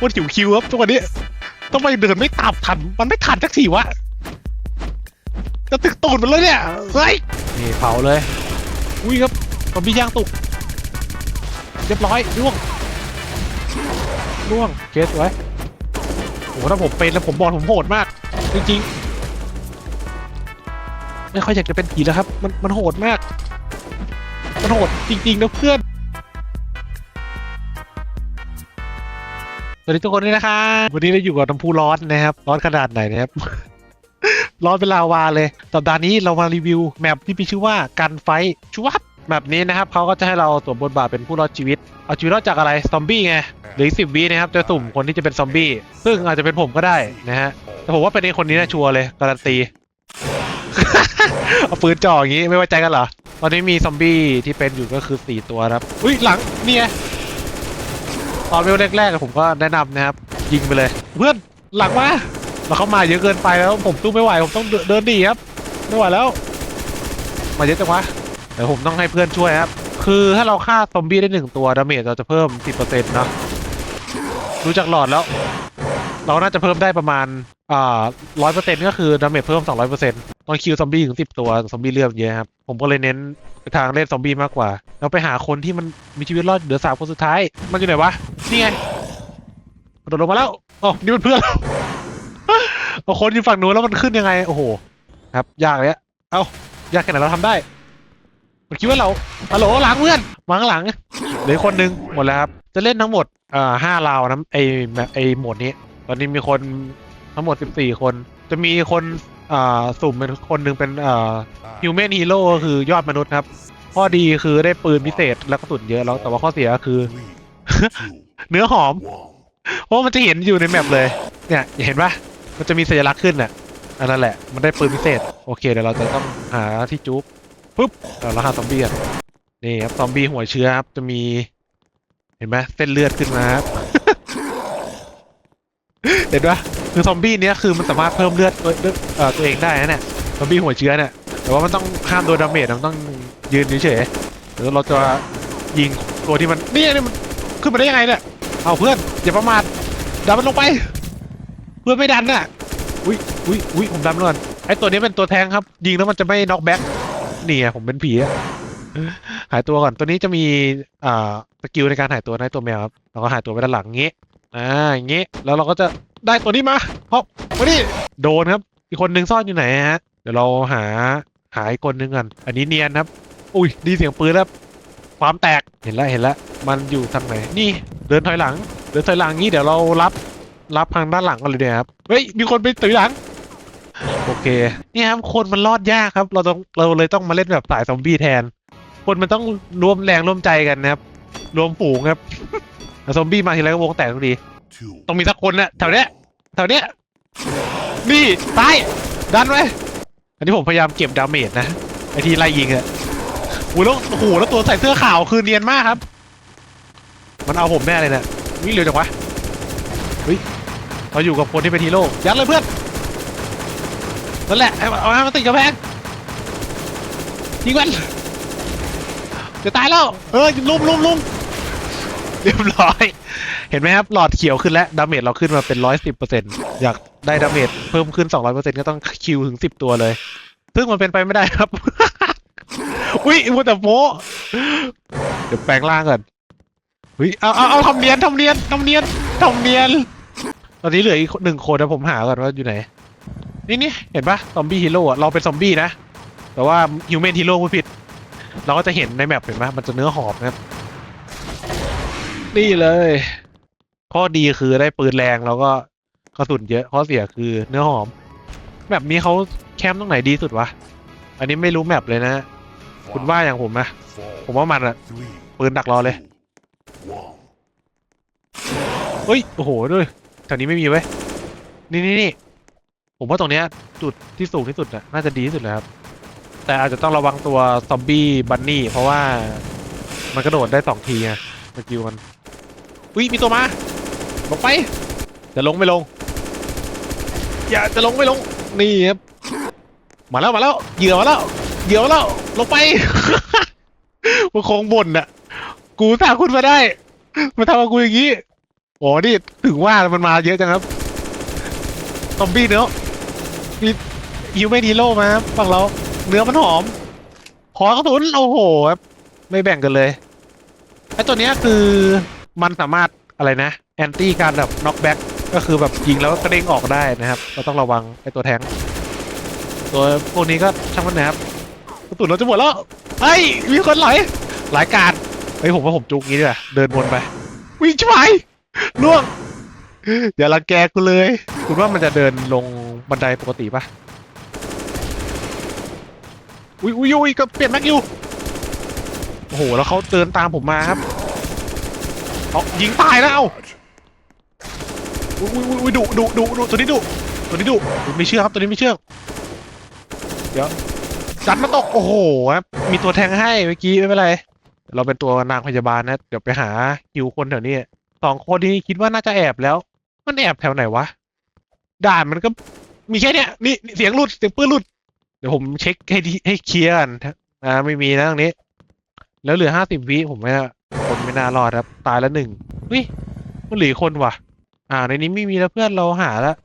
ปวดหิวคิวครับทุกวันนี้ต้องไปเดินไม่ตามทัน มันไม่ทันสักทีวะจะตึกตูดมันเลยเนี่ยเฮ้ยนี่เผาเลย อุ้ยครับซอมบี้ย่างตุกเรียบร้อยล่วงล่วงเคสไว้โอ้โหถ้าผมเป็นแล้วผมบอกผมโหดมาก จริงๆ ไม่ค่อยอยากจะเป็นผีแล้วครับ มันมันโหดมาก มันโหดจริงๆนะเพื่อน วัสดีทุกคนด้วยนะครับ วันนี้เราอยู่กับน้ำพุร้อนนะครับ ร้อนขนาดไหนนะครับ ร้อนเป็นลาวาเลย สัปดาห์นี้เรามารีวิวแมปที่มีชื่อว่ากันไฟชวับแมปนี้นะครับเขาก็จะให้เราสวมบทบาทเป็นผู้รอดชีวิต เอาชีวิตรอดจากอะไร ซอมบี้ไงเหรืออีกสิบวินะครับ จะสุ่มคนที่จะเป็นซอมบี้ ซึ่งอาจจะเป็นผมก็ได้นะฮะ แต่ผมว่าเป็นไอ้คนนี้นะชัวร์เลย การันตี เอาปืนจ่ออย่างงี้ไม่ไว้ใจกันเหรอ ตอนนี้มีซอมบี้ที่เป็นอยู่ก็คือ4ตัวครับ อุ้ยหลังเนี่ย ตอนเวลแรกๆผมก็แนะนำนะครับ ยิงไปเลย เพื่อนหลังมาเราเข้ามาเยอะเกินไปแล้วผมสู้ไม่ไหวผมต้องเดินดีครับไม่ไหวแล้ว มาเยอะจังวะเดี๋ยวผมต้องให้เพื่อนช่วยครับ คือถ้าเราฆ่าซอมบี้ได้หนึ่งตัวดาเมจเราจะเพิ่ม 10%เนาะดูจากหลอดแล้ว เราน่าจะเพิ่มได้ประมาณอ่าร้อยเปอร์เซ็นต์ก็คือดาเมจเพิ่มสองร้อยเปอร์เซ็นต์ ตอนคิวซอมบี้ถึงสิบตัวซอมบี้เลือดเยอะครับ ผมก็เลยเน้นไปทางเล่นซอมบี้มากกว่าเราไปหาคนที่มันมีชีวิตรอดเหลือสามคนสุดท้าย มันอยู่ไหนวะ นี่ไงกระโดดลงมาแล้วอ๋อนี่มันเพื่อนเราเอาคนอยู่ฝั่งนู้นแล้วมันขึ้นยังไง โอ้โห ครับ ยากเลยอะเอ้ายากแค่ไหนเราทำได้ มันคิดว่าเราฮัลโหลหลังเพื่อนมาข้างหลังเหลือคนนึงหมดแล้วครับ จะเล่นทั้งหมดอ่าห้าราวนะไอไอหมดนี้ ตอนนี้มีคนทั้งหมด14คน จะมีคน อ่าสุ่มเป็นคนหนึ่งเป็นอ่าฮิวแมนฮีโร่ก็คือยอดมนุษย์ครับ ข้อดีคือได้ปืนพิเศษและกระสุนเยอะแล้วแต่ว่าข้อเสียก็คือ เนื้อหอมเพราะว่ามันจะเห็นอยู่ในแมปเลย เนี่ยเห็นปะมันจะมีสัญลักษณ์ขึ้นน่ะอันนั้นแหละ มันได้ปืนพิเศษ โอเคเดี๋ยวเราจะต้องหาที่จุ๊บปุ๊บเดี๋ยวเราหาซอมบี้กันนี่ครับซอมบี้หัวเชื้อครับจะมี เห็นไหมเส้นเลือดขึ้นมาครับเห็นปะ คือซอมบี้เนี้ยคือมันสามารถเพิ่มเลือดตัวเลือดเอ่อตัวเองได้นะเนี่ยซอมบี้หัวเชื้อเนี่ยแต่ว่ามันต้องห้ามโดนดาเมจมันต้องยืนเฉยๆเดี๋ยวเราจะยิงตัวที่มันนี่นี่มันขึ้นมาได้ยังไงเนี่ยเอาเพื่อนอย่าประมาทดันมันลงไป เพื่อนไม่ดันน่ะอุ้ยอุ้ยอุ้ยผมดันมันก่อนไอตัวนี้เป็นตัวแทงครับ ยิงแล้วมันจะไม่น็อกแบ็กนี่ไงผมเป็นผีอะหายตัวก่อนตัวนี้จะมีอ่าสกิลในการหายตัวในตัวแมวครับเราก็หายตัวไปด้านหลังงี้อ่าอย่างงี้แล้วเราก็จะ ได้ตัวนี้มาฮอปมาดิโดนครับ อีกคนนึงซ่อนอยู่ไหนฮะ เดี๋ยวเราหาหาอีกคนนึงกัน อันนี้เนียนครับ อุ้ยดีเสียงปืนแล้ว ความแตก เห็นแล้วเห็นแล้ว มันอยู่ทางไหน นี่ เดินถอยหลัง เดินถอยหลังงี้เดี๋ยวเรารับรับทางด้านหลังกันเลยเนี่ยครับ เฮ้ย มีคนไปถอยหลัง โอเค นี่ครับ คนมันรอดยากครับ เราต้องเราเลยต้องมาเล่นแบบสายซอมบี้แทน คนมันต้องรวมแรงร่วมใจกันนะครับ รวมฝูงครับซอมบี้มาทีไรก็วงแตกทุกที ต้องมีสักคนนะแถวเนี้ยแถวเนี้ยนี่ตายดันไว้อันนี้ผมพยายามเก็บดาเมจนะไอทีไล่ยิงอะโอ้โหแล้วโอ้โหแล้วตัวใส่เสื้อขาวคือเนียนมากครับ มันเอาผมแน่เลยเนี่ยวิ่งเร็วจังวะเฮ้ยเราอยู่กับคนที่เป็นฮีโร่ยัดเลยเพื่อนนั่นแหละเอาเอาให้มันติดกระแพงยิงมันจะตายแล้วเออลุมลุมลุม เรียบร้อย เห็นไหมครับ หลอดเขียวขึ้นแล้ว ดาเมจเราขึ้นมาเป็นร้อยสิบเปอร์เซ็นต์อยากได้ดาเมจเพิ่มขึ้นสองร้อยเปอร์เซ็นต์ก็ต้องคิวถึงสิบตัวเลย ซึ่งมันเป็นไปไม่ได้ครับ อุ้ยมัวแต่โมเดี๋ยวแปลงร่างก่อนอุ้ยเอาเอาเอาทำเนียนทำเนียนทำเนียนทำเนียน ตอนนี้เหลืออีกหนึ่งคนนะผมหาก่อนว่าอยู่ไหน นี่นี่เห็นปะซอมบี้ฮีโร่อะเราเป็นซอมบี้นะ แต่ว่าฮิวแมนฮีโร่ผู้ผิด เราก็จะเห็นในแมปเห็นไหมมันจะเนื้อหอมนะครับ นี่เลย ข้อดีคือได้ปืนแรงแล้วก็กระสุนเยอะข้อเสียคือเนื้อหอมแบบนี้เขาแคมป์ตรงไหนดีสุดวะ อันนี้ไม่รู้แมปเลยนะ คุณว่าอย่างผมนะ ผมว่ามันอะปืนดักรอเลยเฮ้ย โอ้โหด้วยแถวนี้ไม่มีเว้ย นี่นี่นี่ผมว่าตรงเนี้ยจุดที่สูงที่สุดน่ะน่าจะดีที่สุดแล้วครับ แต่อาจจะต้องระวังตัวซอมบี้บันนี่เพราะว่ามันกระโดดได้สองทีไงสกิลมัน อุ้ยมีตัวมาลงไป จะลงไม่ลง อย่าจะลงไม่ลง นี่ครับ มาแล้วมาแล้ว เหยื่อมาแล้ว เหยื่อมาแล้ว ลงไป มันคงบ่นน่ะกูสาคุณมาได้ มาทำกับกูอย่างนี้โอ้นี่ถึงว่ามันมาเยอะจังครับ ซอมบี้เนื้อมีฮิวไม่ดีโลมาครับฝั่งเรา เนื้อมันหอม ขอกระสุน โอ้โหครับ ไม่แบ่งกันเลย ไอ้ตัวเนี้ยคือ มันสามารถอะไรนะ แอนตี้การแบบน็อกแบ็กก็คือแบบยิงแล้วกระเด้งออกได้นะครับเราต้องระวังไอตัวแทงตัวพวกนี้ก็ช่างมันนะครับกระสุนเราจะหมดแล้วไอ้มีคนไหลหลายการเฮ้ยผมว่าผมจุกงี้ดีกว่าเดินวนไป วิ่งชิบหายล่วงอย่ารังแกกูเลย คุณว่ามันจะเดินลงบันไดปกติปะอุ้ยอุ้ยอุ้ยก็เปลี่ยนแม็กอยู่โอ้โหแล้วเขาเดินตามผมมาครับ เอายิงตายแล้วอุ้ยอุ้ยอุ้ยดุดุดุดุตัวนี้ดุตัวนี้ดุไม่เชื่อครับตัวนี้ไม่เชื่อเดี๋ยวจัดมาตกโอ้โหครับมีตัวแทงให้เมื่อกี้ไม่เป็นไร เราเป็นตัวนางพยาบาลนะ เดี๋ยวไปหาฮิวคนแถวนี้สองคนนี้คิดว่าน่าจะแอบแล้ว มันแอบแถวไหนวะด่านมันก็มีแค่เนี้ยนี่เสียงหลุดเสียงปืนหลุด เดี๋ยวผมเช็คให้ให้เคลียร์กันอ่าไม่มีนะตรงนี้ แล้วเหลือห้าสิบวิผมไม่น่าคน ไม่น่ารอดครับ ตายแล้วหนึ่งเฮ้ยมันเหลืออกคนว่ะ อ่า ในนี้ไม่มีแล้วเพื่อนเราหาแล้ว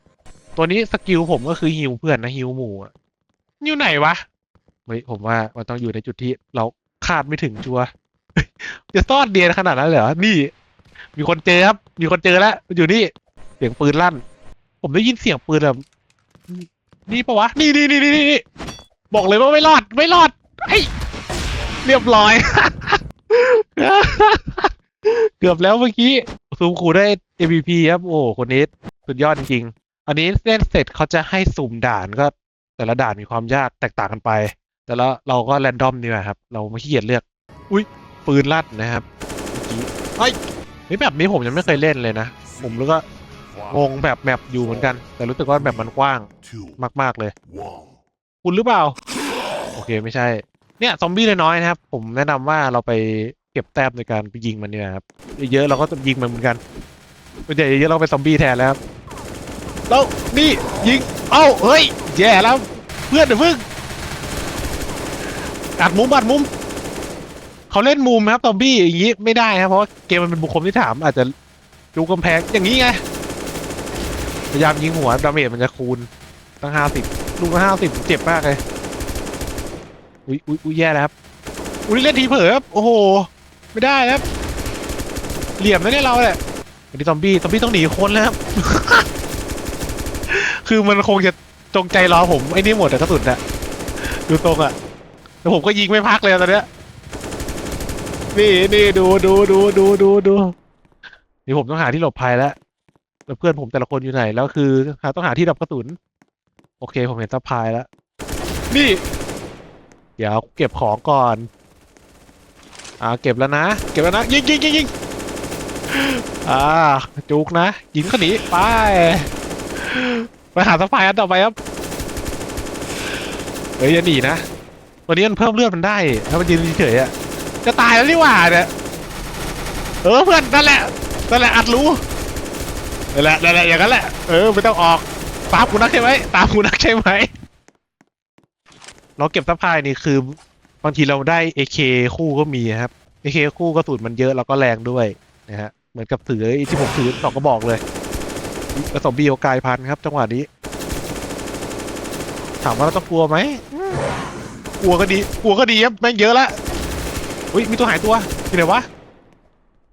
ตัวนี้สกิลผมก็คือฮิวเพื่อนนะฮิวหมู่อะอยู่ไหนวะเฮ้ยผมว่ามันต้องอยู่ในจุดที่เราคาดไม่ถึงชัวร์จะซ่อนเดียนขนาดนั้นเลยเหรอ นี่ มีคนเจอครับ มีคนเจอแล้วมันอยู่นี่ เสียงปืนลั่น ผมได้ยินเสียงปืนแบบนี่ปะวะ นี่นี่นี่นี่นี่บอกเลยว่าไม่รอด ไม่รอดไอ้ยเรียบร้อย เกือบแล้วเมื่อกี้ซูมคูได้ MVP ครับ โอ้คนนี้สุดยอดจริงๆอันนี้เล่นเสร็จเขาจะให้สุ่มด่านก็ แต่ละด่านมีความยากแตกต่างกันไป แต่ละเราก็แรนดอมดีกว่าครับ เราไม่ขี้เกียจเลือก อุ้ยปืนลั่นนะครับเมื่อกี้เฮ้ยเฮ้ยแบบนี้ผมยังไม่เคยเล่นเลยนะ ผมแล้วก็งงแบบแมปอยู่เหมือนกัน แต่รู้สึกว่าแบบมันกว้างมาก ๆเลย คุณหรือเปล่า โอเคไม่ใช่ เนี่ย ซอมบี้น้อยๆนะครับ ผมแนะนำว่าเราไป เก็บแต้มในการไปยิงมันเนี่ยครับเยอะๆเราก็จะยิงมันเหมือนกันส่วนใหญ่เยอะๆเราไปซอมบี้แทนแล้วครับแล้วนี่ยิงเอ้าเฮ้ยแย่แล้วเพื่อนเดี๋ยวเพิ่งอัดมุมอัดมุมเขาเล่นมุมครับซอมบี้อย่างนี้ไม่ได้ครับเพราะเกมมันเป็นบุคคลที่ถาม อาจจะดูกำแพงอย่างนี้ไงพยายามยิงหัวดาเมจมันจะคูณตั้งห้าสิบลูกห้าสิบเจ็บมากเลยอุ้ยอุ้ยอุ้ยแย่แล้วครับอุ้ยเล่นทีเผลอครับโอ้โห ไม่ได้ครับ เหลี่ยมนะเนี่ยเราเนี่ยอันนี้ซอมบี้ซอมบี้ต้องหนีคนแล้วครับ คือมันคงจะจงใจรอผมไอ้นี่หมดแต่กระสุนอะดูตรงอะแล้วผมก็ยิงไม่พักเลยตอนเนี้ยนี่นี่ดูดูดูดูดูดูนี่ผมต้องหาที่หลบภัยแล้วแล้วเพื่อนผมแต่ละคนอยู่ไหนแล้วคือหาต้องหาที่ดับกระสุนโอเคผมเห็นซัพพลายแล้ว นี่ เดี๋ยวเก็บของก่อน อ่าเก็บแล้วนะ เก็บแล้วนะ ยิงยิงยิงยิงอ่าจุกนะยิงเขาหนีไปไปหาซัพายอันต่อไปครับเฮ้ยอย่าหนีนะตัวนี้มันเพิ่มเลือดมันได้ถ้ามันยืนเฉยๆอะจะตายแล้วนี่หว่าเนี่ยเออเพื่อนนั่นแหละนั่นแหละอัดรู้นั่นแหละนั่นแหละอย่างนั้นแหละเออไม่ต้องออกตามกูนักใช่ไหมตามกูนักใช่ไหมเราเก็บซัพายนี่คือ บางทีเราได้ AK คู่ก็มีครับ AK คู่กระสุนมันเยอะแล้วก็แรงด้วยนะฮะเหมือนกับถืออ้ที่ผมถือสองกระบอกเลยกระสมบีโอกายพันครับ จังหวะนี้ ถามว่าเราต้องกลัวไหมกลัวก็ดีกลัวก็ดีครับแม่งเยอะละอุ้ยมีตัวหายตัวที่ไหนวะ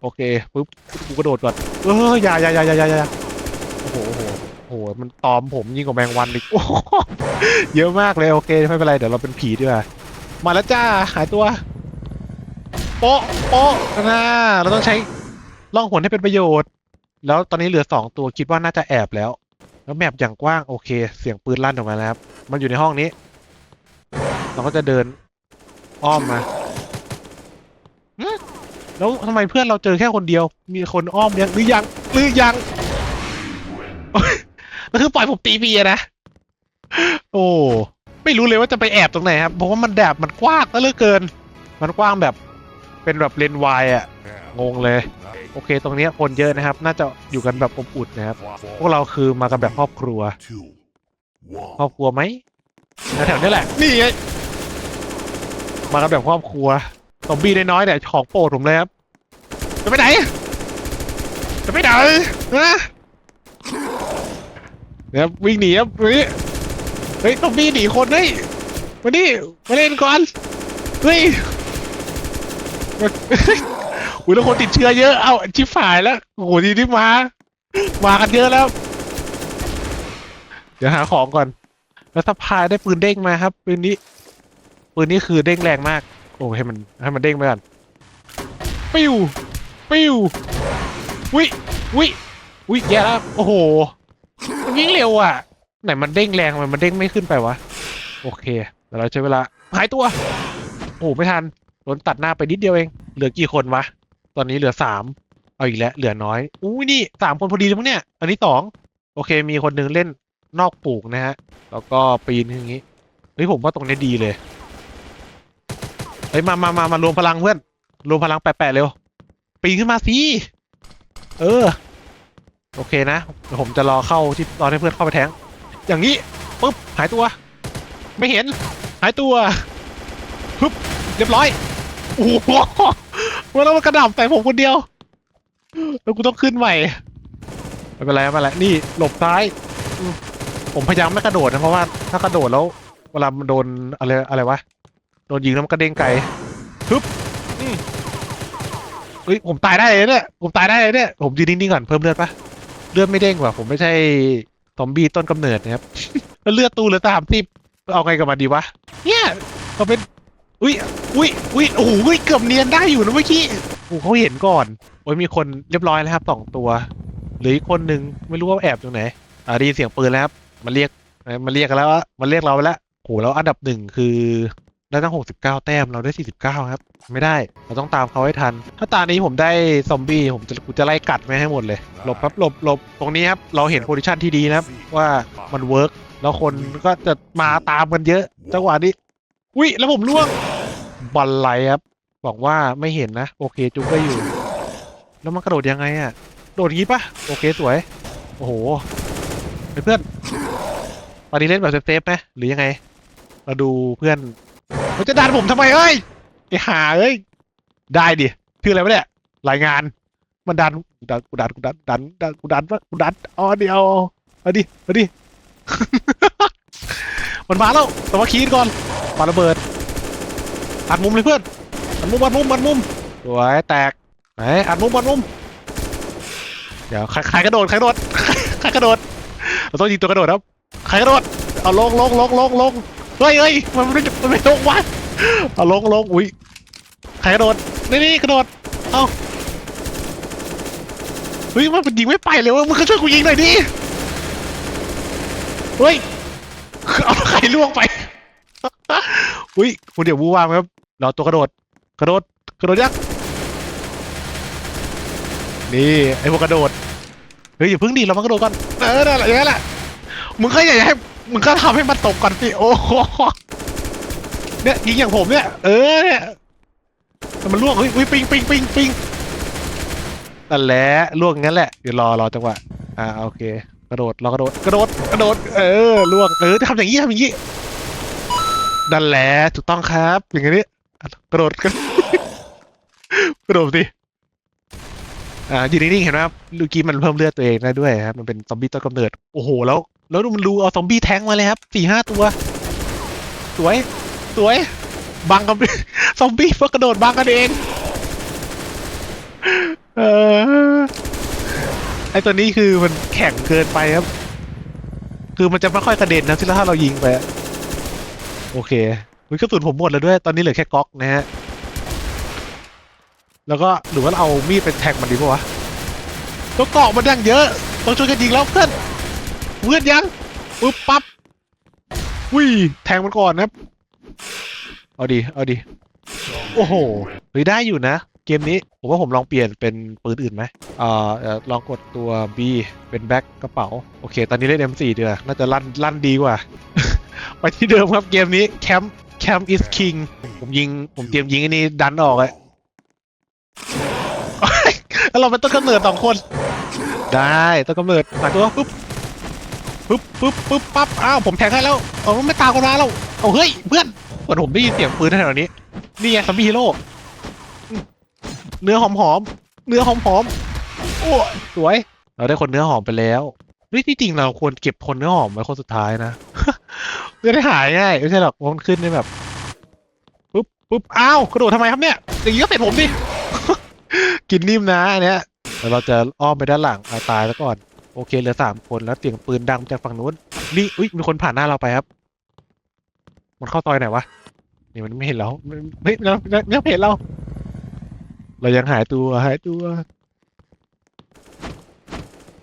โอเคปุ๊บกูกระโดดก่อนเอออย่าอย่าอย่าอย่าอย่าอย่าโอ้โหโอ้โหโอ้โหมันตอมผมยิ่งกว่าแมงวันอีกโอ้เยอะมากเลยโอเคไม่เป็นไรเดี๋ยวเราเป็นผีดีกว่า มาแล้วจ้า หายตัว โป๊ะ โป๊ะนะเราต้องใช้ล่องหนให้เป็นประโยชน์ แล้วตอนนี้เหลือสองตัวคิดว่าน่าจะแอบแล้ว แล้วแมปอย่างกว้างโอเค เสียงปืนลั่นออกมาแล้วครับ มันอยู่ในห้องนี้ เราก็จะเดินอ้อมมาแล้วทำไมเพื่อนเราเจอแค่คนเดียว มีคนอ้อมยังหรือยังหรือยังก็คือปล่อยผมตีปีอะนะ โอ้ ไม่รู้เลยว่าจะไปแอบตรงไหนครับ เพราะว่ามันแดบมันกว้างซะเหลือเกิน มันกว้างแบบเป็นแบบเลนวายอะงงเลย โอเค ตรงเนี้ยคนเยอะนะครับ น่าจะอยู่กันแบบอบอุ่นนะครับ พวกเราคือมากันแบบครอบครัว Two, ครอบครัวไหมแถวๆนี้แหละ นี่ไง มากันแบบครอบครัวซอมบี้น้อยๆเนี่ยของโปรดผมเลยครับ จะไปไหน จะไปไหนนะเดี๋ยววิ่งหนีครับ เฮ้ยต้องมีหนีคนเฮ้ยมานี่มาเล่นก่อนเฮ้ยอุ้ยแล้วคนติดเชื้อเยอะ เอาชิบหายแล้ว โอ้โหทีนี้มา มากันเยอะแล้ว เดี๋ยวหาของก่อน แล้วสะพายได้ปืนเด้งมาครับปืนนี้ ปืนนี้คือเด้งแรงมาก โอ้ให้มันให้มันเด้งไปก่อน ปิ้ว ปิ้ว วิวิวิแย่แล้ว โอ้โหมันยิ่งเร็วอะ ไหนมันเด้งแรงมันมันเด้งไม่ขึ้นไปวะ โอเคเดี๋ยวเราใช้เวลาหายตัว โอ้ไม่ทันโดนตัดหน้าไปนิดเดียวเอง เหลือกี่คนวะ ตอนนี้เหลือสามเอาอีกแล้วเหลือน้อยอุ้ยนี่สามคนพอดีเลยมั้งเนี่ย อันนี้สองโอเค มีคนหนึงเล่นนอกปลูกนะฮะ แล้วก็ปีนอย่างงี้เฮ้ยผมว่าตรงนี้ดีเลยเฮ้ยมามามามารวมพลังเพื่อนรวมพลังแปะๆเร็วปีนขึ้นมาสิเออ โอเคนะเดี๋ยวผมจะรอเข้าที่รอให้เพื่อนเข้าไปแทง อย่างนี้ปุ๊บหายตัว ไม่เห็น หายตัวปึ๊บเรียบร้อยโอ้โหว่าแล้วมันกระดับใส่ผมคนเดียวแล้วกูต้องขึ้นใหม่ไม่เป็นไรไม่เป็นไรนี่หลบซ้าย ผมพยายามไม่กระโดดนะเพราะว่าถ้ากระโดดแล้วเวลามันโดนอะไรอะไรวะโดนยิงแล้วมันกระเด้งไกลฮึบเฮ้ยผมตายได้เลยเนี่ยผมตายได้เลยเนี่ยผมยืนนิ่งๆก่อนเพิ่มเลือดปะเลือดไม่เด้งว่ะผมไม่ใช่ ซอมบี้ต้นกำเนิดนะครับแล้วเลือดตู้เหลือสามสิบเอาไงกับมันดีวะ เนี่ยเขาเป็น อุ้ยอุ้ยอุ้ยโอ้โหอุ้ยเกือบเนียนได้อยู่นะเมื่อกี้โอ้โหเขาเห็นก่อนโอ้ยมีคนเรียบร้อยแล้วครับสองตัวหรืออีกคนหนึ่งไม่รู้ว่าแอบตรงไหนอ่าได้ยินเสียงปืนแล้วครับมันเรียกมันเรียกกันแล้วมันเรียกเราไปแล้วโหแล้วอันดับหนึ่งคือ ได้ตั้งหกสิบเก้าแต้มเราได้สี่สิบเก้าครับ ไม่ได้เราต้องตามเขาให้ทัน ถ้าตานี้ผมได้ซอมบี้ผมจะกูจะไล่กัดไม่ให้หมดเลยหลบครับหลบหลบตรงนี้ครับเราเห็นโพซิชันที่ดีนะครับว่ามันเวิร์กแล้วคนก็จะมาตามกันเยอะจังหวะนี้อุ้ยแล้วผมล่วงบอลไหลครับบอกว่าไม่เห็นนะ โอเคจุ๊บก็อยู่ แล้วมันกระโดดยังไงอะโดดอย่างงี้ปะโอเคสวย โอ้โหเพื่อนตอนนี้เล่นแบบเซฟๆไหมหรือยังไงมาดูเพื่อน มันจะดันผมทำไมเอ้ยไอหาเอ้ย ได้ดิชื่ออะไรวะเนี่ยรายงาน มันดันกูดันกูดันกูดันดันดันกูดันวะกูดันอ๋อเดียวเอาดิเอาดิ มันมาแล้วแต่ว่าคีดก่อนปาระเบิดอัดมุมเลยเพื่อนอัดมุมอัดมุมอัดมุมสวยแตกไหนอัดมุมอัดมุมเดี๋ยวใครใครกระโดดใครกระโดดใครกระโดดเราต้องยิงตัวกระโดดครับใครกระโดดเอาลงลงลงลงลง เฮ้ยเฮ้ยมันไม่มันไม่ลงวะเอาลงลงอุ้ยใครกระโดดนี่นี่กระโดดเอาเฮ้ยมันยิงไม่ไปเลยวะมึงก็ช่วยกูยิงหน่อยดิเฮ้ยเอาใครล่วงไปอุ้ยคุณเดี๋ยววูวางครับเราตัวกระโดด กระโดดกระโดดยักษ์นี่ไอ้พวกกระโดดเฮ้ยอย่าเพิ่งดีเรามากระโดดก่อนเออนั่นแหละอย่างนั้นแหละมึงก็อย่าให้ มึงก็ทำให้มันตกก่อนสิโอ้โหเนี่ยยิงอย่างผมเนี่ยเออเนี่ยแต่มันล่วงเฮ้ยเฮ้ยปิงปิงปิงปิงนั่นแหละล่วงงั้นแหละเดี๋ยวรอรอจังหวะอ่าโอเค กระโดดรอกระโดดกระโดดกระโดด เออล่วงเออทำอย่างนี้ทำอย่างนี้นั่นแหละถูกต้องครับ อย่างนี้กระโดดกระโดดกระโดดสิอ่ายืนนิ่งๆเห็นไหมครับเมื่อกี้มันเพิ่มเลือดตัวเองได้ด้วยครับ มันเป็นซอมบี้ต้นกำเนิด โอ้โห แล้ว แล้วดูมันรูเอาซอมบี้แทงมาเลยครับสี่ห้าตัว สวย สวย บังกันซอมบี้เพื่อกระโดดบังกันเอง เออ ไอตัวนี้คือมันแข็งเกินไปครับ คือมันจะไม่ค่อยกระเด็นนะที่ถ้าเรายิงไป โอเคมันกระสุนผมหมดแล้วด้วย ตอนนี้เหลือแค่ก๊อกนะฮะ แล้วก็หรือว่าเราเอามีดไปแทงมันดีปะวะตัวเกาะมันยังเยอะ ต้องช่วยกันยิงแล้วเพื่อน เพื่อนยังปึ๊บปั๊บอุ้ยแทงมันก่อนนะครับ เอาดีเอาดีโอ้โหเฮ้ยได้อยู่นะ เกมนี้ ผมว่าผมลองเปลี่ยนเป็นปืนอื่นไหมเอ่อลองกดตัว B เป็นแบ็คกระเป๋า โอเค ตอนนี้เล่น M4 เดือน่าจะลั่นลั่นดีกว่า ไปที่เดิมครับเกมนี้แคมป์แคมป์ is king ผมยิง ผมเตรียมยิงไอันนี้ดันออกเลยแล้วเราเป็นต้นกำเนิดสองคน ได้ต้นกำเนิดหาตัวปุ๊บ ปุ๊บปุ๊บปุ๊บปั๊บอ้าวผมแทงให้แล้วเอาไม่ตามกันมาแล้วเอาเฮ้ยเพื่อนเหมือนผมได้ยินเสียงปืนแถวนี้นี่ไงซัมบี้ฮีโร่เนื้อหอมหอมเนื้อหอมหอมโอ้ยสวย เราได้คนเนื้อหอมไปแล้วเฮ้ยที่จริงเราควรเก็บคนเนื้อหอมไว้คนสุดท้ายนะเพื่อได้หายง่ายไม่ใช่หรอกมันขึ้นได้แบบปุ๊บปุ๊บอ้าวกระโดดทำไมครับเนี่ยอย่างนี้ก็เสร็จผมดิกินนิ่มนะอันเนี้ยแล้วเราจะอ้อมไปด้านหลังตายแล้วก่อน โอเคเหลือสามคนแล้วเสียงปืนดังจากฝั่งนู้นนี่อุ้ยมีคนผ่านหน้าเราไปครับ มันเข้าซอยไหนวะนี่มันไม่เห็นเรามันเฮ้ยเราเราเราเห็นเรา เรายังหายตัวหายตัว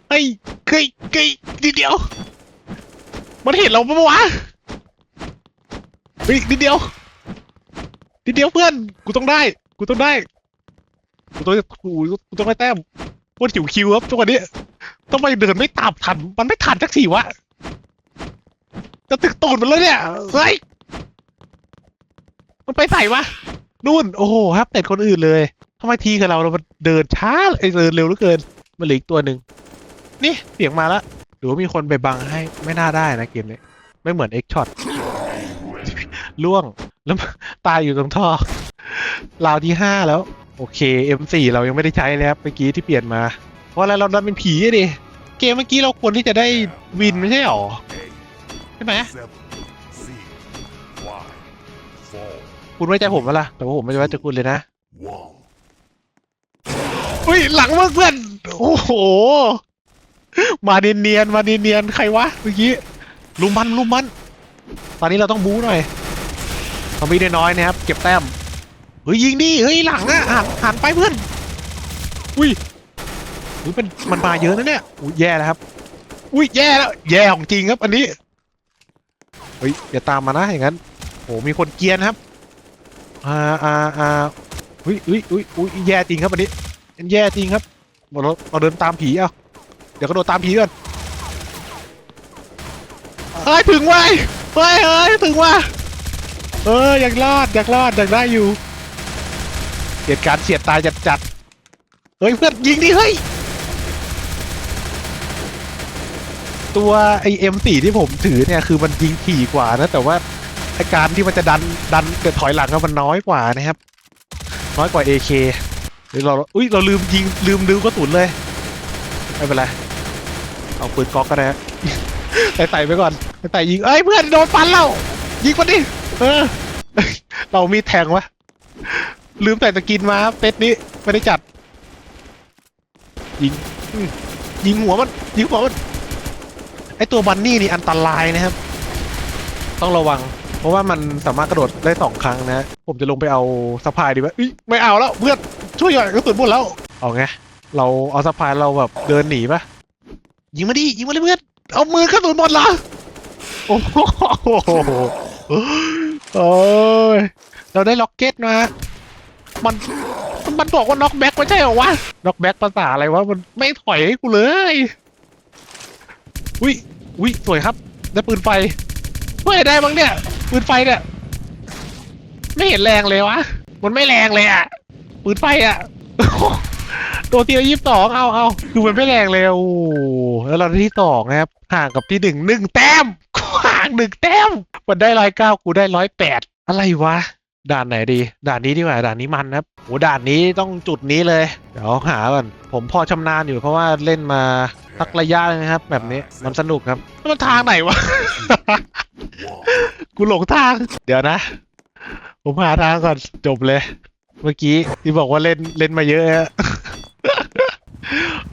เฮ้ยเฮ้ยเฮ้ยนิดเดียว มันเห็นเราปะวะเฮ้ยนิดเดียวนิดเดียวเพื่อนกูต้องได้ กูต้องได้กูต้องกูกูต้องได้แต้ม โคตรจิ๋วคิวครับจังหวะนี้ทำไมเดินไม่ตามทัน มันไม่ทันสักทีวะ จะตึกตูดมันเลยเนี่ยเฮ้ยมันไปใส่วะนู่น โอ้โหครับเต็ดคนอื่นเลยทำไมทีกับเราเราเดินช้าไอยเดินเร็วเหลือเกินมันเหลืออีกตัวหนึ่งนี่เสียงมาแล้วหรือว่ามีคนไปบังให้ไม่น่าได้นะเกมนี้ไม่เหมือนเอ็กช็อตล่วงแล้วตายอยู่ตรงท่อราวที่ห้าแล้ว โอเค M4 เรายังไม่ได้ใช้เลยครับเมื่อกี้ที่เปลี่ยนมา เพราะอะไรเราดันเป็นผีอะดิเกมเมื่อกี้เราควรที่จะได้วินไม่ใช่หรอใช่ไหมคุณไว้ใจผมปะล่ะแต่ว่าผมไม่ไว้ใจคุณเลยนะอุ้ยหลังมึงเพื่อนโอ้โหมาเนียนๆมาเนียนๆใครวะเมื่อกี้ลุมมันลุมมัน ตอนนี้เราต้องบู๊หน่อยทำมีน้อยๆนะครับเก็บแต้ม ฮ้ยยิงดิเฮ้ยหลังอะหันหันไปเพื่อนอุ้ยอุ้ยมันมันมาเยอะนะเนี่ยอุ้ยแย่แล้วครับอุ้ยแย่แล้วแย่ของจริงครับ อันนี้เฮ้ยอย่าตามมานะอย่างนั้นโอ้มีคนเกรียนครับอ่าอ่าอ่าอุ้ยอุ้ยอุ้ยอุ้ยแย่จริงครับอันนี้มันแย่จริงครับเราเราเดินตามผีเอ้าเดี๋ยวก็โดดตามผีก่อนเฮ้ยถึงไว้ยเฮ้ยเฮ้ยถึงว่าเอออยากรอดอยากรอดอยากได้อยู่ เหตุการณ์เฉียดตายจัดจัดเฮ้ยเพื่อนยิงดิเฮ้ย ตัวไอเอ็มสี่ที่ผมถือเนี่ยคือมันยิงถี่กว่านะ แต่ว่าไอการที่มันจะดันดันเกิดถอยหลังอะมันน้อยกว่านะครับ น้อยกว่า AK หรือเราอุ้ยเราลืมยิงลืมดื้อกระสุนเลย ไม่เป็นไร เอาปืนก๊อกก็ได้ฮะใส่ใส่ไปก่อนใส่ใส่ยิงเอ้ยเพื่อนโดนฟันเรายิงมันดิเออ เรามีแทงวะ ลืมใส่สกินมาครับเซตนี้ไม่ได้จัด ยิงอืมยิงหัวมัน ยิงหัวมัน ไอตัวบันนี่นี่อันตรายนะครับ ต้องระวัง เพราะว่ามันสามารถกระโดดได้สองครั้งนะ ผมจะลงไปเอาสะพายดีไหมเอ้ยไม่เอาแล้วเพื่อนช่วยหน่อยกระสุนหมดแล้ว เอาไง เราเอาสะพายเราแบบเดินหนีปะยิงมาดิยิงมาเลยเพื่อนเอามือกระสุนหมดละโอ้โหโอ้ยเราได้ล็อกเก็ตมา มันมันบอกว่าน็อกแบ็กไม่ใช่เหรอวะน็อกแบ็กภาษาอะไรวะมันไม่ถอยให้กูเลยอุ้ยอุ้ยสวยครับ ได้ปืนไฟเฮ้ยได้บ้างเนี่ยปืนไฟเนี่ยไม่เห็นแรงเลยวะมันไม่แรงเลยอะปืนไฟอะโดนทีละยี่สิบสองเอาเอาคือมันไม่แรงเลยโอ้แล้วเราได้ที่สองนะครับห่างกับที่หนึ่งหนึ่งแต้มห่างหนึ่งแต้มมันได้ร้อยเก้ากูได้ร้อยแปดอะไรวะ ด่านไหนดี ด่านนี้ดีกว่าด่านนี้มันนะครับโอ้ด่านนี้ต้องจุดนี้เลย เดี๋ยวหาก่อนผมพอชำนาญอยู่เพราะว่าเล่นมาสักระยะเลยนะครับ แบบนี้มันสนุกครับแล้วมันทางไหนวะ กูหลงทาง เดี๋ยวนะ ผมหาทางก่อนจบเลย เมื่อกี้ที่บอกว่าเล่นเล่นมาเยอะฮะ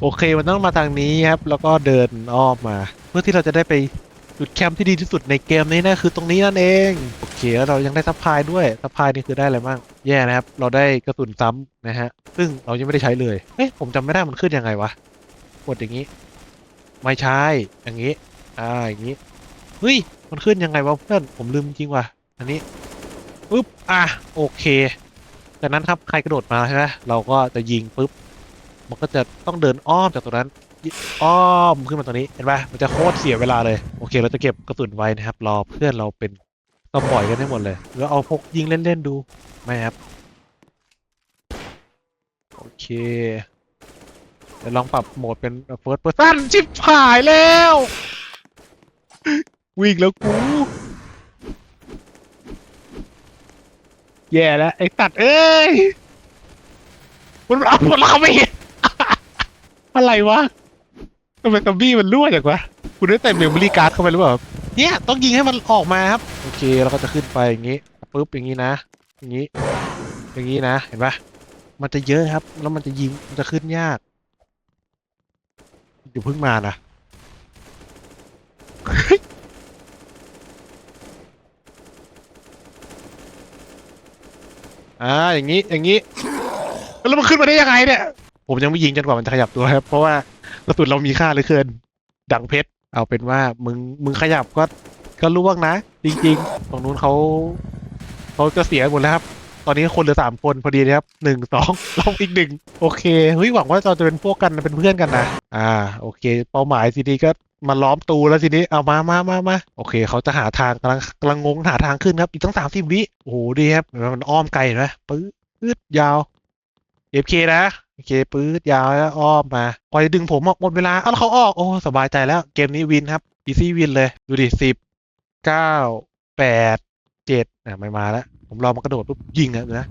โอเคมันต้องมาทางนี้ครับ แล้วก็เดินอ้อมมา เพื่อที่เราจะได้ไป จุดแคมป์ที่ดีที่สุดในเกมนี้นะคือตรงนี้นั่นเอง โอเคแล้วเรายังได้ซัพพลายด้วยซัพพลายนี่คือได้อะไรบ้างแย่นะครับ เราได้กระสุนซ้ำนะฮะ ซึ่งเรายังไม่ได้ใช้เลยเฮ้ยผมจำไม่ได้มันขึ้นยังไงวะกดอย่างนี้ ไม่ใช่อย่างนี้ อ่าอย่างนี้เฮ้ยมันขึ้นยังไงวะเพื่อนผมลืมจริงว่ะอันนี้ปุ๊บอะโอเคจากนั้นครับใครกระโดดมาใช่ไหมเราก็จะยิงปุ๊บมันก็จะต้องเดินอ้อมจากตรงนั้น อ้อมขึ้นมาตรงนี้เห็นปะมันจะโคตรเสียเวลาเลยโอเค เราจะเก็บกระสุนไว้นะครับ รอเพื่อนเราเป็นตอมบ่อยกันให้หมดเลยแล้วเอาพกยิงเล่นๆดูไม่ครับโอเคเดี๋ยวลองปรับโหมดเป็น first person ชิบหายแล้ว วิ่งแล้วกูแย่แล้วไอ้ตัดเอ้ยมันเอาเราไม่เห็นอะไรวะำไมซอมบี้มันรั่วจังวะคุณได้แต่เมมโมรี่การ์ดเข้าไปหรือเปล่าครับเนี่ยต้องยิงให้มันออกมาครับ โอเคเราก็จะขึ้นไปอย่างงี้ปุ๊บอย่างงี้นะ อย่างงี้ อย่างงี้นะ เห็นปะมันจะเยอะครับ แล้วมันจะยิงมันจะขึ้นยากอยู่เพิ่งมานะอ่าอย่างนี้อย่างนี้ แล้วมันขึ้นมาได้ยังไงเนี่ย ผมยังไม่ยิงจนกว่ามันจะขยับตัวครับ เพราะว่ากระสุนเรามีค่าเหลือเกิน ดังเพชร เอาเป็นว่ามึงมึงขยับก็ก็ล่วงนะ จริงๆตรงนู้นเขาเขาจะเสียหมดแล้วครับ ตอนนี้คนเหลือสามคนพอดีนะครับหนึ่งสองเราอีกหนึ่งโอเคเฮ้ยหวังว่าเราจะเป็นพวกกันเป็นเพื่อนกันนะอ่า โอเค เป้าหมายทีนี้ก็มาล้อมตูแล้วทีนี้เอามามามามาโอเค เขาจะหาทางกำลังกำลังงงหาทางขึ้นครับ อีกตั้งสามสิบวิโอ้โหดีครับมันอ้อมไกลเห็นไหมปื๊ดยาวเอฟเคนะ โอเคปื๊ดยาวแล้วอ้อมมาคอยดึงผมออกหมดเวลาเอาแล้วเขาออกโอ้สบายใจแล้วเกมนี้วินครับอีซี่วินเลย ดูดิสิบเก้าแปดเจ็ดอะไม่มาแล้ว ผมรอมันกระโดดปุ๊บยิงอะเดี๋ยนะ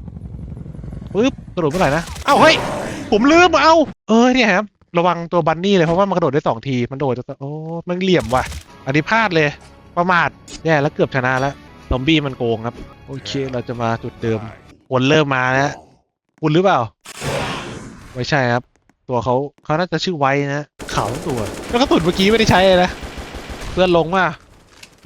ปุ๊บกระโดดเมื่อไหร่นะเอ้าเฮ้ยผมลืมเอาเออเนี่ยครับระวังตัวบันนี่เลยเพราะว่ามันกระโดดได้สองทีมันโดดจะโอ้มันเหลี่ยมว่ะ อันนี้พลาดเลย ประมาทแย่แล้วเกือบชนะแล้วซอมบี้มันโกงครับ โอเคเราจะมาจุดเดิมคนเริ่มมาแล้วคุณหรือเปล่า ไม่ใช่ครับ ตัวเขาเขาน่าจะชื่อไว้นะขาวทั้งตัว แล้วกระสุนเมื่อกี้ไม่ได้ใช้เลยนะเพื่อนลงว่า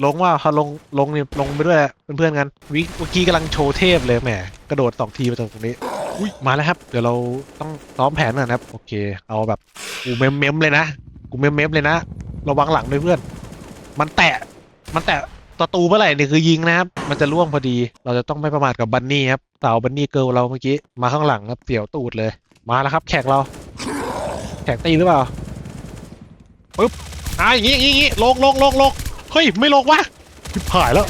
ลงว่าเขาลงลงนี่ลงไปด้วยเป็นเพื่อนกันวิเมื่อกี้กำลังโชว์เทพเลยแหมกระโดดสองทีมาจากตรงนี้อุ้ยมาแล้วครับ เดี๋ยวเราต้องซ้อมแผนก่อนครับ โอเค เอาแบบกูเมมเมมเลยนะกูเมมเมมเลยนะระวังหลังด้วยเพื่อน มันแตะมันแตะประตูเมื่อไหร่เนี่ยคือยิงนะครับ มันจะล่วงพอดี เราจะต้องไม่ประมาทกับบันนี่ครับสาวบันนี่เกิลเราเมื่อกี้ มาข้างหลังครับเสียวตูดเลย มาแล้วครับ แขกเรา แขกตีหรือเปล่าปึ๊บอ่าอย่างงี้อย่างงี้อย่างงี้ลงลงลงลงเฮ้ยไม่ลงวะชิบหายแล้ว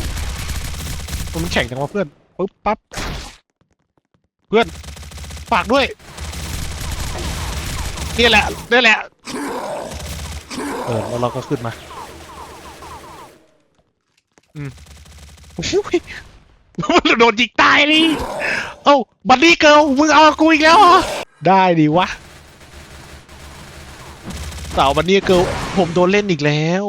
มันแข่งจังวะเพื่อนปึ๊บปั๊บเพื่อนฝากด้วยนี่แหละนี่แหละเออแล้วเราก็ขึ้นมาอืมโอ้ยมันโดนยิงตายเลยเอ้าบันนี่เกิลมึงเอากูอีกแล้วเหรอ ได้ดีวะสาวบันนี่เกิลผมโดนเล่นอีกแล้ว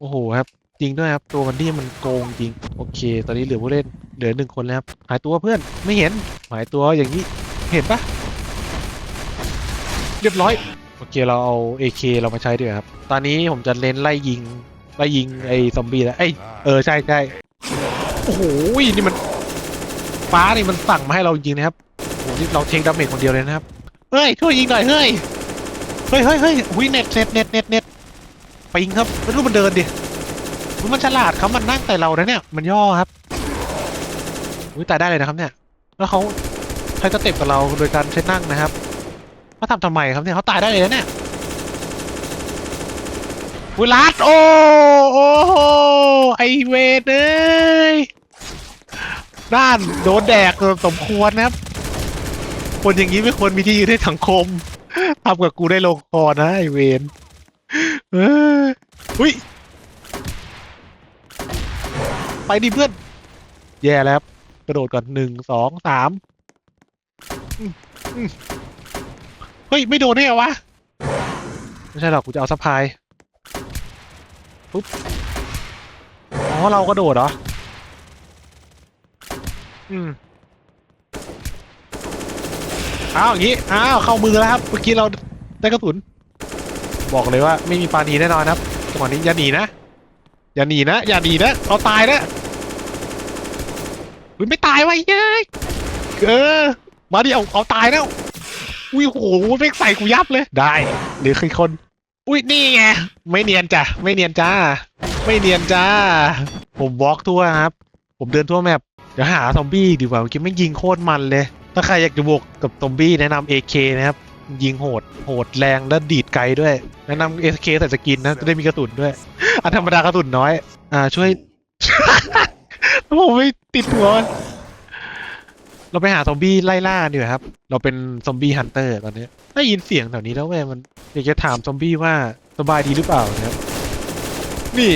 โอ้โหครับ จริงด้วยครับ ตัวบันนี่มันโกงจริง โอเค ตอนนี้เหลือผู้เล่นเหลือหนึ่งคนแล้วครับ หายตัวเพื่อนไม่เห็น หายตัวอย่างนี้เห็นปะเรียบร้อย โอเคเราเอา AK เรามาใช้ดีกว่าครับ ตอนนี้ผมจะเล่นไล่ยิงไล่ยิงไอ้ซอมบี้แล้วไอ้เออใช่ใช่โอ้โหนี่มันฟ้านี่มันสั่งมาให้เรายิงนะครับโอ้โหนี่เราเทคดาเมจคนเดียวเลยนะครับ เฮ้ยช่วยยิงหน่อยเฮ้ยเฮ้ยเฮ้ยเฮ้ยอุ้ยเน็ตเน็ตเน็ตเน็ตเน็ตปิงครับแล้วดูมันเดินดิมันฉลาดครับมันนั่งแต่เรานะเนี่ยมันย่อครับอุ้ยตายได้เลยนะครับเนี่ยแล้วเขาใช้สเต็ปกับเราโดยการใช้นั่งนะครับเขาทำทำไมครับเนี่ยเขาตายได้เลยนะเนี่ยวิลัดโอ้โอ้ไอเวนเอ้ยด้านโดนแดกสมควรนะครับ คนอย่างนี้ไม่ควรมีที่ยืนในสังคมทำกับกูได้ลงคอนะไอเวนเอุ้ย ไปดิเพื่อน แย่แล้วกระโดดก่อนหนึ่งสองสามอืมอืมเฮ้ย ไม่โดนได้เหรอวะ ไม่ใช่หรอก กูจะเอาสะพายปุ๊บ อ๋อ เรากระโดดเหรอ อืม อ้าวอย่างงี้อ้าวเข้ามือแล้วครับเมื่อกี้เราได้กระสุน บอกเลยว่าไม่มีปานีแน่นอนครับจังหวะนี้อย่าหนีนะอย่าหนีนะอย่าหนีนะเราตายนะอุ้ยไม่ตายวะเย้ยเออมาดิเอาเอาตายแล้วอุ้ยโหแม่ใส่กูยับเลย ได้หรือคือคน อุ้ยนี่ไงไม่เนียนจ้ะไม่เนียนจ้า ไม่เนียนจ้า ผมวอล์กทั่วครับ ผมเดินทั่วแมปเดี๋ยวหาซอมบี้ดีกว่าเมื่อกี้ไม่ยิงโคตรมันเลย ถ้าใครอยากจะบวกกับซอมบี้แนะนำ AK นะครับ ยิงโหด โหดแรงและดีดไกลด้วย แนะนำ AK ใส่สกินนะ จะได้มีกระสุนด้วย อันธรรมดากระสุนน้อย อ่าช่วย ผมไม่ติดหัวมันเราไปหาซอมบี้ไล่ล่าดีกว่าครับ เราเป็นซอมบี้ฮันเตอร์ตอนนี้ได้ยินเสียงแถวนี้แล้วเว้ยมันอยากจะถามซอมบี้ว่าสบายดีหรือเปล่านะครับ นี่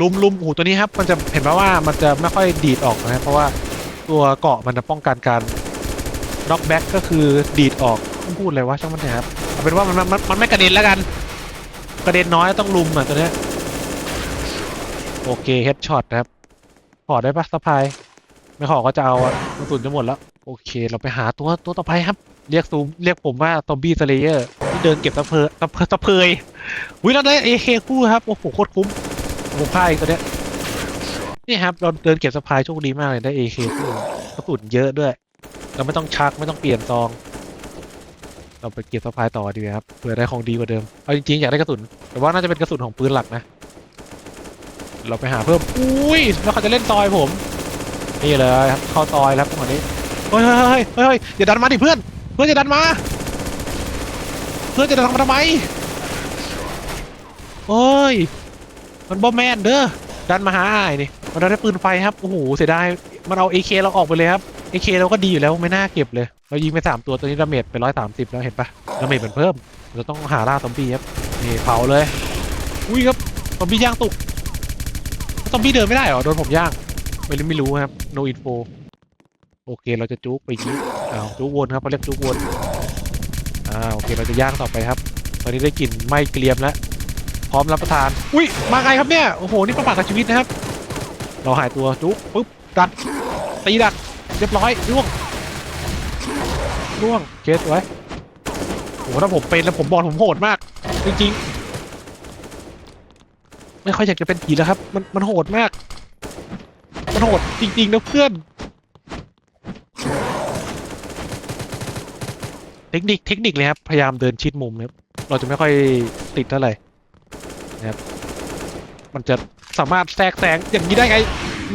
ลุมลุมหูตัวนี้ครับ มันจะเห็นไหมว่ามันจะไม่ค่อยดีดออกนะครับเพราะว่า ตัวเกาะมันจะป้องกันการน็อกแบ็กก็คือดีดออกต้องพูดเลยว่าช่างมันเถอะครับเอาเป็นว่ามันมันมันไม่กระเด็นแล้วกัน กระเด็นน้อยต้องลุมอะตัวเนี้ยโอเคเฮดช็อตนะครับขอได้ปะสะพายไม่ขอก็จะเอากระสุนจะหมดแล้ว โอเค เราไปหาตัวตัวต่อไปครับ เรียกซูมเรียกผมว่าซอมบี้สเลเยอร์ที่เดินเก็บตะเพอตะเพอตะเพยวิเราได้เอเคคู่ครับ โอ้โหโคตรคุ้มผมพลาดอีกตัวเนี้ย นี่ครับ เราเดินเก็บสะพายโชคดีมากเลยได้เอเคกระสุนเยอะด้วย เราไม่ต้องชักไม่ต้องเปลี่ยนซอง เราไปเก็บสะพายต่อดีครับเผื่อได้ของดีกว่าเดิมเอาจริงๆอยากได้กระสุนแต่ว่าน่าจะเป็นกระสุนของปืนหลักนะ เราไปหาเพิ่มอุ้ยแล้วเขาจะเล่นซอยผม นี่เลยครับเข้าซอยแล้วจังนี้เฮ้ยเฮ้ยเฮ้ยเฮ้ยอย่าดันมาดิเพื่อน เพื่อนจะดันมา เพื่อนจะดันมาทำไมโอ้ยมันบอมแมนเด้อดันมาหาไอ้า ยนี่มันได้ปืนไฟครับ โอ้โห เสียดาย มันเอา AK เราออกไปเลยครับ AK เราก็ดีอยู่แล้วไม่น่าเก็บเลย เรายิงไปสามตัวตัวนี้ดาเมจไปร้อยสามสิบแล้วเห็นปะดาเมจมันเพิ่ม เราต้องหาล่าซอมบี้ครับ นี่เผาเลย อุ้ยครับ ซอมบี้ย่างตุก ซอมบี้เดินไม่ได้เหรอ โดนผมย่าง ไม่รู้ไม่รู้ครับ no info โอเค เราจะจุกไปอีกอ้าวจุกวนครับเขาเรียกจุกวนอ่าโอเค เราจะย่างต่อไปครับ ตอนนี้ได้กลิ่นไหม้เกรียมแล้ว พร้อมรับประทาน อุ้ย มาไงครับเนี่ย โอ้โห นี่ประมาทกับชีวิตนะครับ เราหายตัวจุกปุ๊บดันตีดักเรียบร้อยล่วงล่วงเคสไว้โอ้โหถ้าผมเป็นแล้วผมบอกผมโหดมาก จริงๆ ไม่ค่อยอยากจะเป็นผีแล้วครับ มันมันโหดมาก มันโหดจริงๆนะเพื่อนเทคนิคเทคนิคเลยครับพยายามเดินชิดมุมนะครับเราจะไม่ค่อยติดเท่าไหร่นะครับมันจะ สามารถแทรกแซงอย่างนี้ได้ไง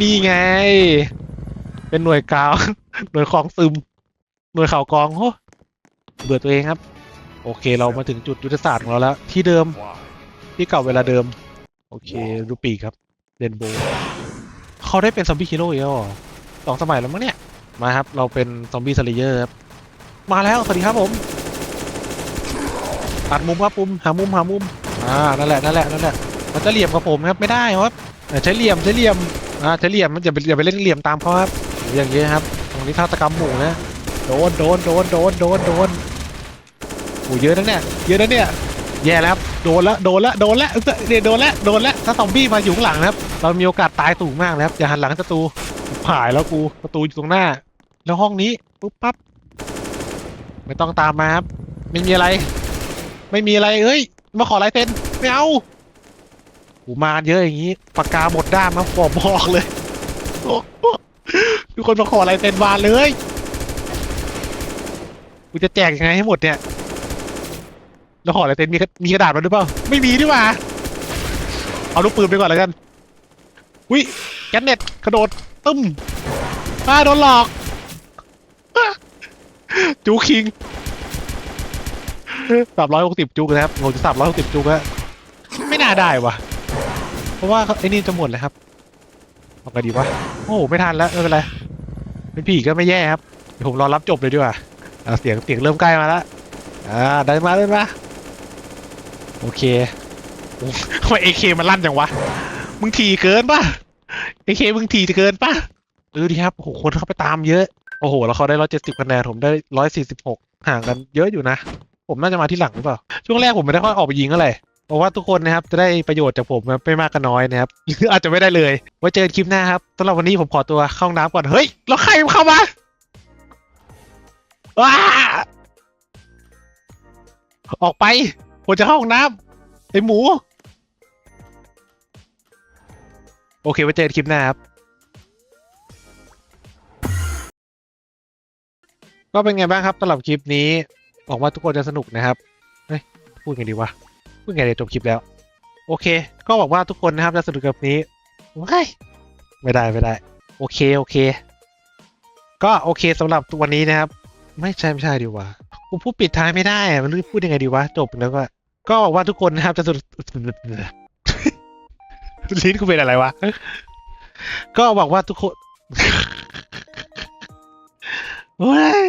นี่ไง เป็นหน่วยกาว หน่วยของซึม หน่วยข่าวกองโอ้เบื่อตัวเองครับ โอเค เรามาถึงจุดยุทธศาสตร์ของเราแล้ว ที่เดิม ที่เก่าเวลาเดิม โอเคดูปีกครับเรนโบว์เขาได้เป็นซอมบี้ฮีโร่อีกแล้วสองสมัยแล้วมั้งเนี่ย มาครับ เราเป็นซอมบี้สเลเยอร์ครับ มาแล้ว สวัสดีครับผมตัดมุมครับมุมหามุมหามุม อ่า นั่นแหละ นั่นแหละ นั่นแหละ มันจะเหลี่ยมกับผมครับไม่ได้ครับใช้เหลี่ยมใช้เหลี่ยมอ่าใช้เหลี่ยมมันอย่าไปอย่าไปเล่นเหลี่ยมตามเขาครับอย่างเงี้ยครับตรงนี้ฆาตกรรมหมู่นะโดนโดนโดนโดนโดนโดนโอ้เยอะนะเนี่ยเยอะนะเนี่ยแย่แล้วครับโดนละโดนละโดนละเอ้ยเนี่ยโดนละโดนละถ้าซอมบี้มาอยู่ข้างหลังนะครับ เรามีโอกาสตายสูงมากนะครับอย่าหันหลังให้ศัตรูผายแล้วกูประตูอยู่ตรงหน้า แล้วห้องนี้ปุ๊บปั๊บไม่ต้องตามมาครับไม่มีอะไร ไม่มีอะไรเอ้ยมาขอลายเซ็นไม่เอา กูมาเยอะอย่างนี้ปากกาหมดด้ามครับบอบอกเลยทุกคนมาขอลายเซ็นวานเลยกูจะแจกยังไงให้หมดเนี่ยแล้วขอลายเซ็นมีกระมีกระดาษมาด้วยเปล่าไม่มีดีกว่าเอาลูกปืนไปก่อนแล้วกันวิแกนเน็ตกระโดดตึ้มอ้าโดนหลอกจูคิงสามร้อยหกสิบจุกนะครับผมจะสามร้อยหกสิบจุกแล้วไม่น่าได้วะ ราะว่าไอ้นี่จะหมดเลยครับเอาไงดีวะโอ้ไม่ทันแล้วไม่เป็นไรเป็นผีก็ไม่แย่ครับเดี๋ยวผมรอรับจบเลยดีกว่าอ่าเสียงเสียงเริ่มใกล้มาแล้วอ่าเดินมาเดินมาโอเคทำไมเอเคมันลั่นจังวะมึงถี่เกินป่ะเอเคมึงถี่เกินป่ะเออดีครับโอ้โหคนเข้าไปตามเยอะโอ้โหแล้วเขาได้ร้อยเจ็ดสิบคะแนนผมได้ร้อยสี่สิบหกห่างกันเยอะอยู่นะ ผมน่าจะมาที่หลังหรือเปล่า ช่วงแรกผมไม่ได้ค่อยออกไปยิงอะไร เพราะว่าทุกคนนะครับจะได้ประโยชน์จากผมไม่มากก็น้อยนะครับหรืออาจจะไม่ได้เลยไว้เจอกันคลิปหน้าครับสำหรับวันนี้ผมขอตัวเข้าห้องน้ำก่อนเฮ้ยแล้วใครเข้ามาว้าออกไปผมจะเข้าห้องน้ำไอหมู โอเคไว้เจอกันคลิปหน้าครับก็เป็นไงบ้างครับสำหรับคลิปนี้หวังว่าทุกคนจะสนุกนะครับ เฮ้ย พูดไงดีวะ พูดไงเดี๋ยวจบคลิปแล้ว โอเค ก็หวังว่าทุกคนนะครับจะสนุกกับนี้ว้ายไม่ได้ไม่ได้ โอเคโอเค ก็โอเคสำหรับวันนี้นะครับ ไม่ใช่ไม่ใช่ดีวะกูพูดปิดท้ายไม่ได้มันรู้พูดยังไงดีวะจบแล้วก็ ก็หวังว่าทุกคนนะครับจะสนุกลิ้นกูเป็นอะไรวะก็หวังว่าทุกคนโอ้ย